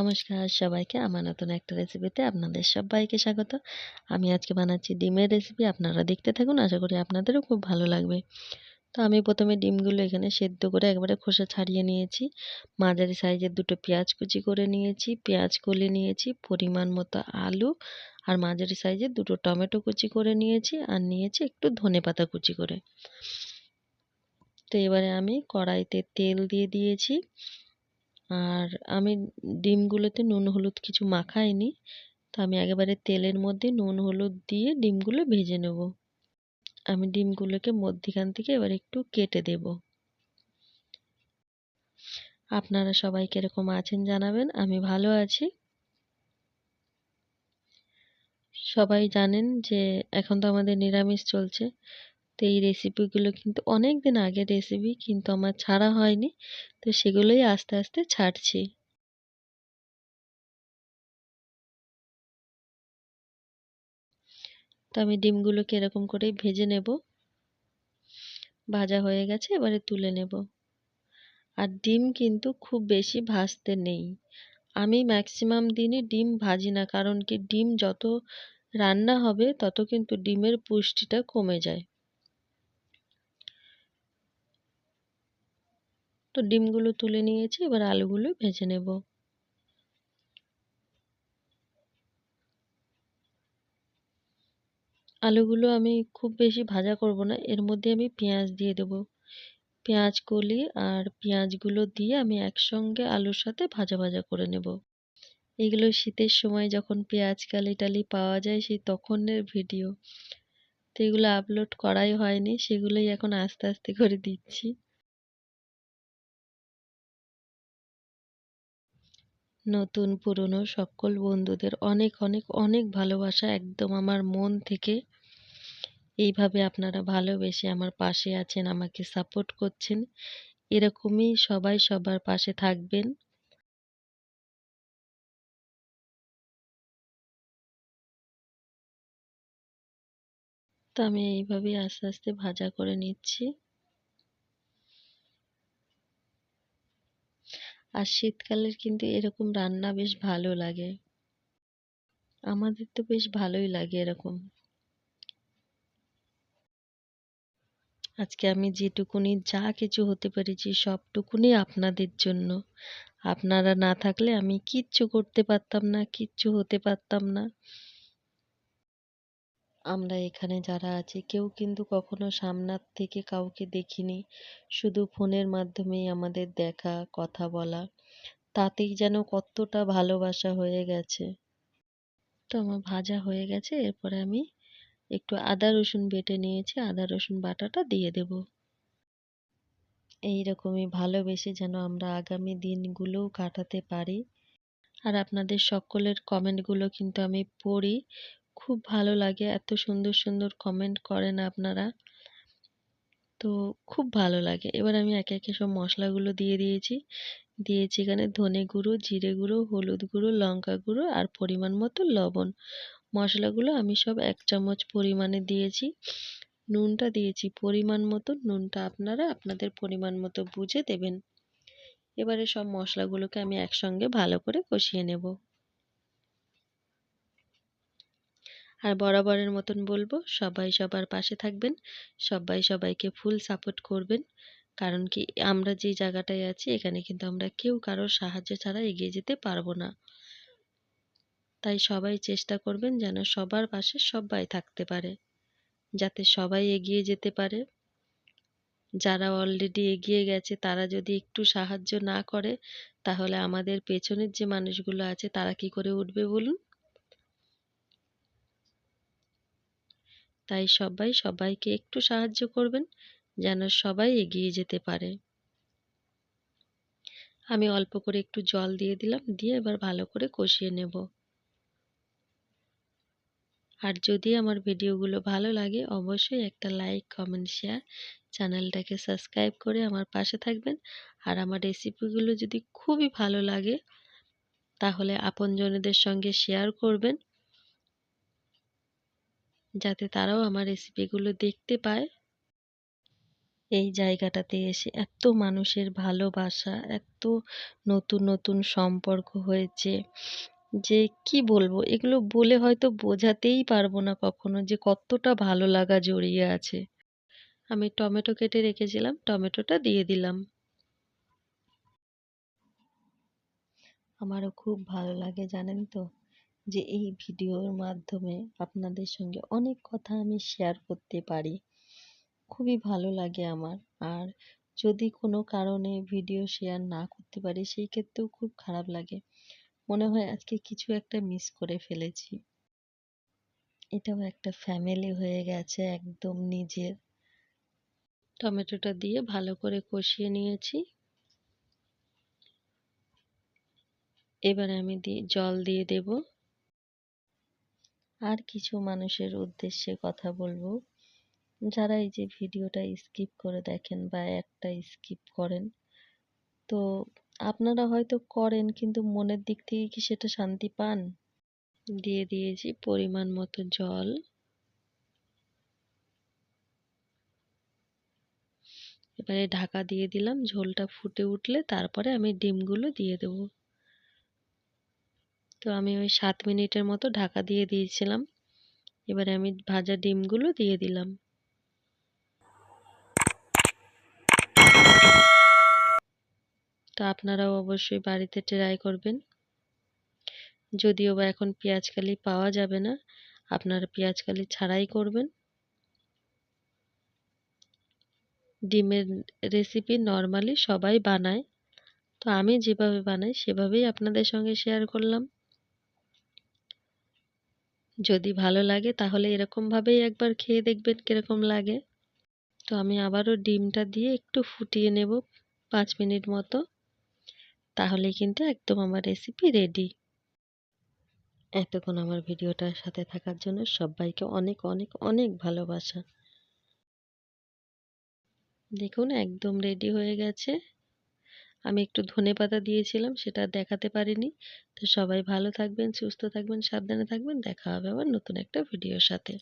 নমস্কার, সবাইকে আমার নতুন একটা রেসিপিতে আপনাদের সবাইকে স্বাগত। আমি আজকে বানাচ্ছি ডিমের রেসিপি আপনারা দেখতে থাকুন, আশা করি আপনাদেরও খুব ভালো লাগবে। তো আমি প্রথমে ডিমগুলো এখানে সেদ্ধ করে একবারে খোসা ছাড়িয়ে নিয়েছি। মাঝারি সাইজের দুটো পেঁয়াজ কুচি করে নিয়েছি, পেঁয়াজ কলি নিয়েছি, পরিমাণ মতো আলু, আর মাঝারি সাইজের দুটো টমেটো কুচি করে নিয়েছি, আর নিয়েছি একটু ধনে পাতা কুচি করে। তো এবারে আমি কড়াইতে তেল দিয়ে দিয়েছি। আর আমি ডিমগুলোতে নুন, হলুদ কিছু মাখাইনি। তো আমি একেবারে তেলের মধ্যে নুন, হলুদ দিয়ে ডিমগুলো ভেজে নেব। আমি ডিমগুলোকে মধ্যিখান থেকে এবার একটু কেটে দেব। আপনারা সবাই কীরকম আছেন জানাবেন, আমি ভালো আছি। সবাই জানেন যে এখন তো আমাদের নিরামিষ চলছে। তো এই রেসিপিগুলো কিন্তু অনেক দিন আগের রেসিপি কিন্তু আমার ছাড়া হয়নি। তো সেগুলোই আস্তে আস্তে ছাড়ছি। তো আমি ডিমগুলোকে এরকম করেই ভেজে নেব। ভাজা হয়ে গেছে, এবারে তুলে নেব। আর ডিম কিন্তু খুব বেশি ভাজতে নেই। আমি ম্যাক্সিমাম দিনই ডিম ভাজি না, কারণ কি ডিম যত রান্না হবে তত কিন্তু ডিমের পুষ্টিটা কমে যায়। তো ডিমগুলো তুলে নিয়েছি, এবার আলুগুলো ভেজে নেব। আলুগুলো আমি খুব বেশি ভাজা করব না, এর মধ্যে আমি পেঁয়াজ দিয়ে দেব। পেঁয়াজ কলি আর পেঁয়াজগুলো দিয়ে আমি একসঙ্গে আলুর সাথে ভাজা ভাজা করে নেব। এগুলো শীতের সময় যখন পেঁয়াজ কালি টালি পাওয়া যায়, সেই তখনের ভিডিও। তো এগুলো আপলোড করাই হয়নি, সেগুলোই এখন আস্তে আস্তে করে দিচ্ছি। নতুন, পুরনো সকল বন্ধুদের অনেক অনেক অনেক ভালোবাসা একদম আমার মন থেকে। এইভাবে আপনারা ভালোবেসে আমার পাশে আছেন, আমাকে সাপোর্ট করছেন। এরকমই সবাই সবার পাশে থাকবেন। তো আমি এইভাবেই আস্তে আস্তে ভাজা করে নিচ্ছি। আর শীতকালের কিন্তু এরকম রান্না বেশ ভালো লাগে। আমাদের তো বেশ ভালোই লাগে এরকম। আজকে আমি যেটুকুনি যা কিছু হতে পেরেছি সবটুকুনি আপনাদের জন্য। আপনারা না থাকলে আমি কিচ্ছু করতে পারতাম না, কিচ্ছু হতে পারতাম না। আমরা এখানে যারা আছি, কেউ কিন্তু কখনো সামনার থেকে কাউকে দেখিনি। শুধু ফোনের মাধ্যমেই আমাদের দেখা, কথা বলা, তাতেই যেন কতটা ভালোবাসা হয়ে গেছে। তো আমার ভাজা হয়ে গেছে, এরপরে আমি একটু আদা, রসুন বেটে নিয়েছি, আদা, রসুন বাটাটা দিয়ে দেব। এই রকমই ভালোবেসে যেন আমরা আগামী দিনগুলোও কাটাতে পারি। আর আপনাদের সকলের কমেন্টগুলো কিন্তু আমি পড়ি। খুব ভালো লাগে। এত সুন্দর সুন্দর কমেন্ট করেন আপনারা। তো খুব ভালো লাগে। এবার আমি একে একে সব মশলাগুলো দিয়ে দিয়েছি। দিয়েছি এখানে ধনে গুঁড়ো, জিরে গুঁড়ো, হলুদ গুঁড়ো, লঙ্কা গুঁড়ো আর পরিমাণ মতো লবণ। মশলাগুলো আমি সব এক চামচ পরিমাণে দিয়েছি। নুনটা দিয়েছি পরিমাণ মতো। নুনটা আপনারা আপনাদের পরিমাণ মতো বুঝে দেবেন। এবারে সব মশলাগুলোকে আমি একসঙ্গে ভালো করে কষিয়ে নেব। আর বরাবরের মতন বলব, সবাই সবার পাশে থাকবেন, সবাই সবাইকে ফুল সাপোর্ট করবেন। কারণ কি, আমরা যে জায়গাটায় আছি, এখানে কিন্তু আমরা কেউ কারোর সাহায্য ছাড়া এগিয়ে যেতে পারব না। তাই সবাই চেষ্টা করবেন যেন সবার পাশে সবাই থাকতে পারে, যাতে সবাই এগিয়ে যেতে পারে। যারা অলরেডি এগিয়ে গেছে, তারা যদি একটু সাহায্য না করে, তাহলে আমাদের পেছনের যে মানুষগুলো আছে, তারা কি করে উঠবে বলুন? তাই সবাই সবাইকে একটু সাহায্য করবেন যেন সবাই এগিয়ে যেতে পারে। আমি অল্প করে একটু জল দিয়ে দিলাম, দিয়ে এবার ভালো করে কষিয়ে নেব। আর যদি আমার ভিডিওগুলো ভালো লাগে, অবশ্যই একটা লাইক, কমেন্ট, শেয়ার, চ্যানেলটাকে সাবস্ক্রাইব করে আমার পাশে থাকবেন। আর আমার রেসিপিগুলো যদি খুবই ভালো লাগে, তাহলে আপনজনেদের সঙ্গে শেয়ার করবেন। যাতে তারাও আমার রেসিপিগুলো দেখতে পায়। এই জায়গাটাতে এসে এত মানুষের ভালোবাসা, এত নতুন নতুন সম্পর্ক হয়েছে যে কি বলব? এগুলো বলে হয়তো বোঝাতেই পারব না কখনো যে কতটা ভালো লাগা জড়িয়ে আছে। আমি টমেটো কেটে রেখেছিলাম, টমেটোটা দিয়ে দিলাম। আমারও খুব ভালো লাগে, জানেন তো? যে এই ভিডিওর মাধ্যমে আপনাদের সঙ্গে অনেক কথা আমি শেয়ার করতে পারি। খুবই ভালো লাগে আমার। আর যদি কোনো কারণে ভিডিও শেয়ার না করতে পারি, সেই ক্ষেত্রেও খুব খারাপ লাগে। মনে হয় আজকে কিছু একটা মিস করে ফেলেছি। এটাও একটা ফ্যামিলি হয়ে গেছে একদম নিজের। টমেটোটা দিয়ে ভালো করে কষিয়ে নিয়েছি। এবারে আমি জল দিয়ে দেব। আর কিছু মানুষের উদ্দেশ্যে কথা বলব। যারা এই যে ভিডিওটা স্কিপ করে দেখেন বা একটা স্কিপ করেন, তো আপনারা হয়তো করেন কিন্তু মনের দিক থেকে কি সেটা শান্তি পান? দিয়ে দিয়েছি পরিমাণ মতো জল। এবারে ঢাকা দিয়ে দিলাম, ঝোলটা ফুটে উঠলে তারপরে আমি ডিমগুলো দিয়ে দেব। তো আমি ওই সাত মিনিটের মতো ঢাকা দিয়ে দিয়েছিলাম। এবারে আমি ভাজা ডিমগুলো দিয়ে দিলাম। তো আপনারাও অবশ্যই বাড়িতে ট্রাই করবেন। যদিও বা এখন পেঁয়াজকালি পাওয়া যাবে না, আপনারা পেঁয়াজকালি ছাড়াই করবেন। ডিমের রেসিপি নর্মালি সবাই বানায়। তো আমি যেভাবে বানাই সেভাবেই আপনাদের সঙ্গে শেয়ার করলাম। যদি ভালো লাগে তাহলে এরকমভাবেই একবার খেয়ে দেখবেন কীরকম লাগে। তো আমি আবারও ডিমটা দিয়ে একটু ফুটিয়ে নেব পাঁচ মিনিট মতো। তাহলে কিন্তু একদম আমার রেসিপি রেডি এতক্ষণ আমার ভিডিওটার সাথে থাকার জন্য সবাইকে অনেক অনেক অনেক ভালোবাসা। দেখুন একদম রেডি হয়ে গেছে। আমি একটু ধনে পাতা দিয়েছিলাম, সেটা দেখাতে পারিনি। তো সবাই ভালো থাকবেন, সুস্থ থাকবেন, সাবধানে থাকবেন। দেখা হবে আবার নতুন একটা ভিডিওর সাথে।